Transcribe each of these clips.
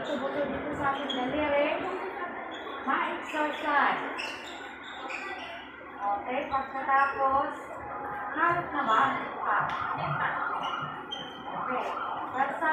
buto-buto dito sa ating daliri. Ma-exercise. Okay, pagkatapos, harap na ba? Ah. Okay. Pagsa,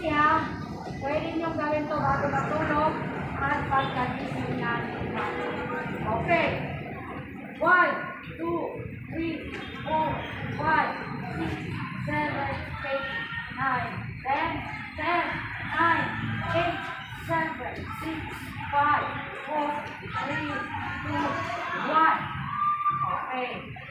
siya, pwede niyong gawin to bago matulog at pagkagising natin. Okay. 1, 2, 3, 4, 5, 6, 7, 8, 9, 10, 11, 12, 13, 14, 15, 16, 4, 5, 6, 7, 8,